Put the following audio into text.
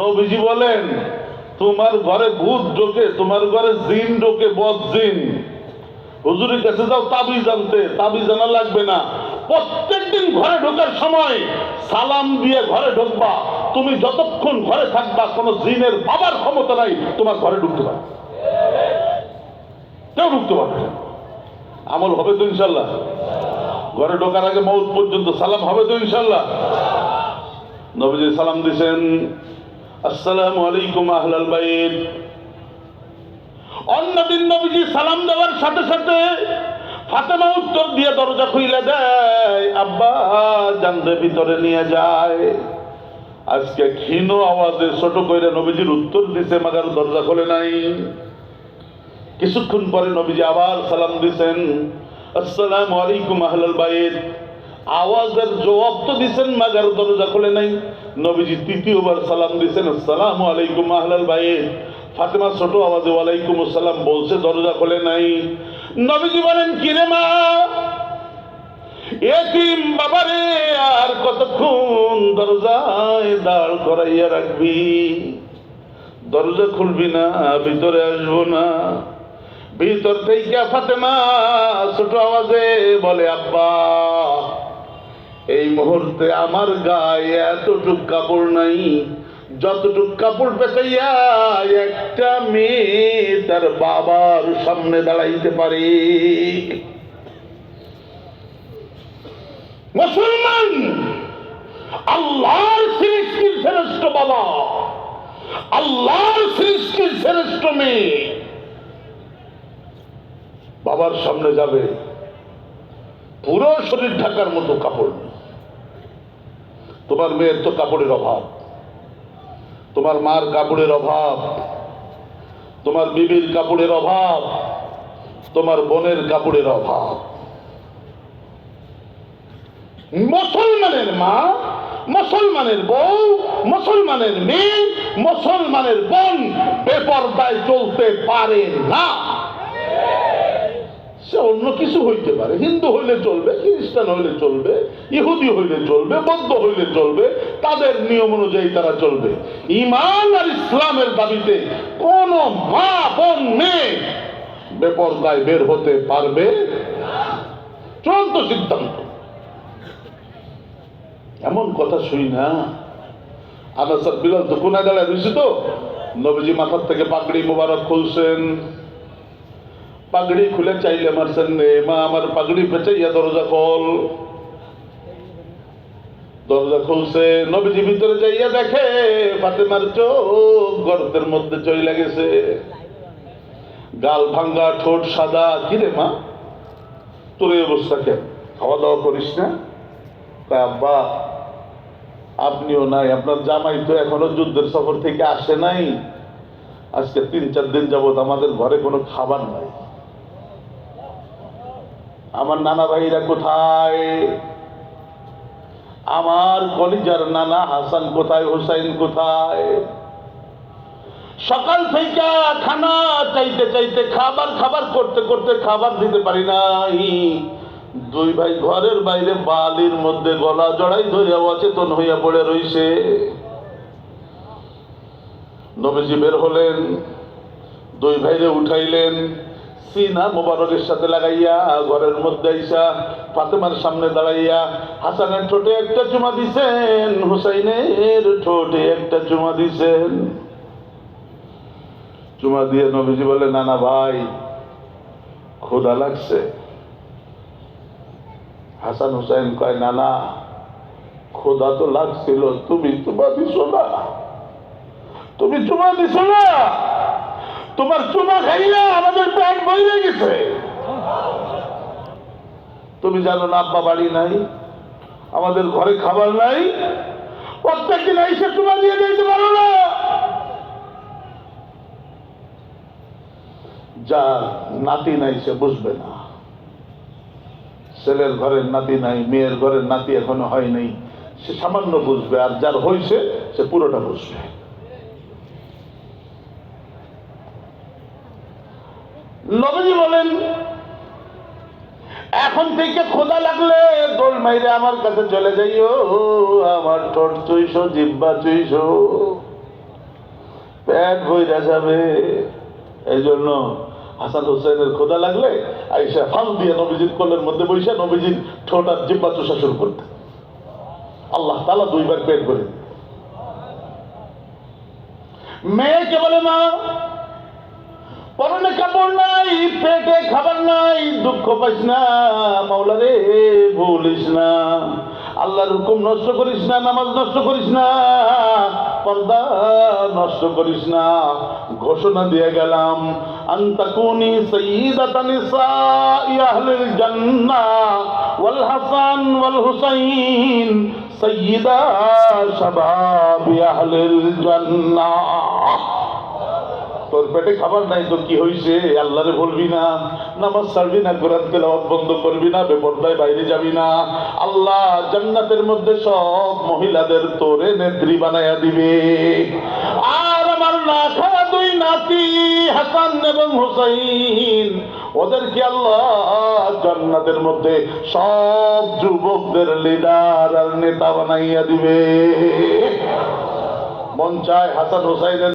নবীজি বলেন, তোমার ঘরে ভূত ঢোকে, তোমার ঘরে জিন ঢোকে, বদ জিন। হুজুরের কাছে যাও, তাবিজ জানতে তাবি জানা লাগবে না। প্রত্যেক দিন ঘরে ঢোকার সময় সালাম দিয়ে ঘরে ঢুকবা। তুমি যতক্ষণ ঘরে থাকবা, কোনো জিনের বাবার ক্ষমতা নাই, তোমার ঘরে ঢুকতে পারবে কেউ ঢুকতে পারবে। আমল হবে তো ইনশাল্লাহ। ঘরে ঢোকার আগে মৌত পর্যন্ত সালাম হবে তো ইনশাল্লাহ। নবীজি সালাম দিছেন আসসালামু আলাইকুম, আহলাল বাইত। অন্যদিন নবীজি সালাম দেওয়ার সাথে সাথে ফাতেমা উত্তর দিয়ে দরজা খুইলে দেয়, আব্বা জানতে ভিতরে নিয়ে যায়। আজকে ক্ষীণ আওয়াজে ছোট কইরা নবীজির উত্তর দিছে, মাগার দরজা খোলে নাই। কিছুক্ষণ পরে নবীজি আবার সালাম দিছেন, আসসালামু আলাইকুম, আহলাল বাইত। আওয়াজের জবাব তো দিছেন, মাগার দরজা খুলে নাই। নবীজি তৃতীয়বার সালাম দিছেন, আসসালামু আলাইকুম আহলাল বাইত। ফাতেমা ছোট আওয়াজে, ওয়ালাইকুম আসসালাম, বলছে, দরজা খোলে নাই। নবীজি বলেন কিরে মা? এতিম বাবারে, আর কতক্ষণ দরজায় দাঁড় করাইয়া রাখবি? দরজা খুলবি না, ভিতরে আসব না। ভিতর থেকে ফাতেমা ছোট আওয়াজে বলে, আব্বা এই মুহূর্তে আমার গায়ে এতটুক কাপড় নাই, যতটুক কাপড় পেঁচাইয়া একটা মেয়ে তার বাবার সামনে দাঁড়াইতে পারে। মুসলমান, আল্লাহর সৃষ্টির শ্রেষ্ঠ বাবা, আল্লাহর সৃষ্টির শ্রেষ্ঠ মেয়ে। বাবার সামনে যাবে, পুরো শরীর ঢাকার মতো কাপড়। তোমার মেয়ের তো কাপড়ের অভাব। তোমার মার কাপড়ের অভাব। তোমার বিবির কাপড়ের অভাব। তোমার বোনের কাপড়ের অভাব। মুসলমানের মা, মুসলমানের বউ, মুসলমানের মেয়ে, মুসলমানের বোন বেপরদায় চলতে পারে না। অন্য কিছু হইতে পারে। হিন্দু হইলে চলবে, খ্রিস্টান হইলে চলবে, ইহুদি হইলে চলবে, বৌদ্ধ হইলে চলবে, তাদের নিয়ম অনুযায়ী তারা চলবে। ইমান আর ইসলামের দাবিতে কোন মা বোন মেয়ে বেপরদায় বের হতে পারবে চূড়ান্ত সিদ্ধান্ত। এমন কথা শুই না। আনা স্যার বিলাল তো কোনায় দাঁড়ায় রয়েছে তো নবীজি মাথার থেকে পাগড়ি মোবারক খুলছেন। পাগড়ি খুলে চাইলে মারছেন রে মা, আমার পাগড়ি পেঁচাইয়া দরজা খোল। দরজা খুলছে, নবীজি ভিতরে যাইয়া দেখে ফাতেমার চোখ গর্তের মধ্যে চইলা গেছে। গাল ভাঙ্গা, ঠোঁট সাদা। কিরে মা? তোর এই অবস্থা কেন? খাওয়া দাওয়া করিস না? কয় আব্বা, আপনিও নাই, আপনার জামাই তো এখনও যুদ্ধের সফর থেকে আসে নাই। আজকে তিন চার দিন যাবত আমাদের ঘরে কোনো খাবার নাই। আমার নানা ভাইরা কোথায়? আমার কলিজার নানা হাসান কোথায়, হোসাইন কোথায়? সকাল থেকে খানা চাইতে চাইতে, খাবার খাবার করতে করতে খাবার দিতে পারি নাই। দুই ভাই ঘরের বাইরে বালির মধ্যে গলা জড়াই ধরে অচেতন হইয়া পড়ে রইছে। নবীজি বের হলেন, দুই ভাইরে উঠাইলেন। সিনা মোবারকের সাথে লাগাইয়া, ঘরের মধ্যে আইসা, ফাতেমার সামনে দাঁড়াইয়া, হাসানের ঠোঁটে একটা চুমা দিছেন, হুসাইনের ঠোঁটে একটা চুমা দিছেন। চুমা দিয়ে নবীজি বলে নানা ভাই, ক্ষুধা লাগছে। হাসান হুসাইন কয় নানা খোদা তো লাগছিল, তুমি চুমা দিছো না। তুমি চুমা দিছো না। তোমার চুমা খাইয়া প্রাণ বইরে গেছে। তুমি জানো না আব্বা বাড়ি নাই, আমাদের ঘরে খাবার নাই প্রত্যেকদিন এসে চুমা দিয়ে দিতে পারো না। যা নাতি নাই সে বুঝবে না। ছেলের ঘরের নাতি নাই, মেয়ের ঘরের নাতি এখনও হয় নাই, সে সামান্য বুঝবে, আর যার হয়েছে সে পুরোটা বুঝবে। নবীজি বলেন, এখন থেকে খোদা লাগলে দোল মাইরে আমার কাছে চলে যাইও, আমার ঠোঁট চুইশো জিব্বা চুইশো পেট বইরা যাবে এই জন্য হাসান হোসেনের খোদা লাগলে আইসা ফাল দিয়ে নবীজির কোলের মধ্যে বসে নবীজির ঠোঁট আর জিব্বা চোষা শুরু করতে আল্লাহ তালা দুইবার পেট করে। মেয়েকে বলে, মা, পরনে কাপড় নাই পেটে খাবার নাই, দুঃখ পাইস না, মাওলা রে, ভুলিস না। আল্লাহর হুকুম নষ্ট করিস না, নামাজ নষ্ট করিস না, পর্দা নষ্ট করিস না। ঘোষণা দিয়ে গেলাম, আন্তাকুনি সঈদাতান নিসাই আহলিল জান্নাহ ওয়াল হাসান ওয়াল হুসাইন সঈদা শাবাবি আহলিল জান্নাহ। তোর পেটে খাবার নাই তো কি হইছে? আল্লাহরে বলবি না। নামাজ ছাড়বি না, কোরআন তেলাওয়াত বন্ধ করবি না, বেপরদায় বাইরে যাবি না। আল্লাহ জান্নাতের মধ্যে সব মহিলাদের তোরে নেত্রী বানায়া দিবে। আর আমার না খাওয়া দুই নাতি, হাসান এবং হুসাইন, ওদেরকে আল্লাহ জান্নাতের মধ্যে সব যুবকদের লিডার আর নেতা বানাইয়া দিবে। মন চায় হাসান হুসাইনের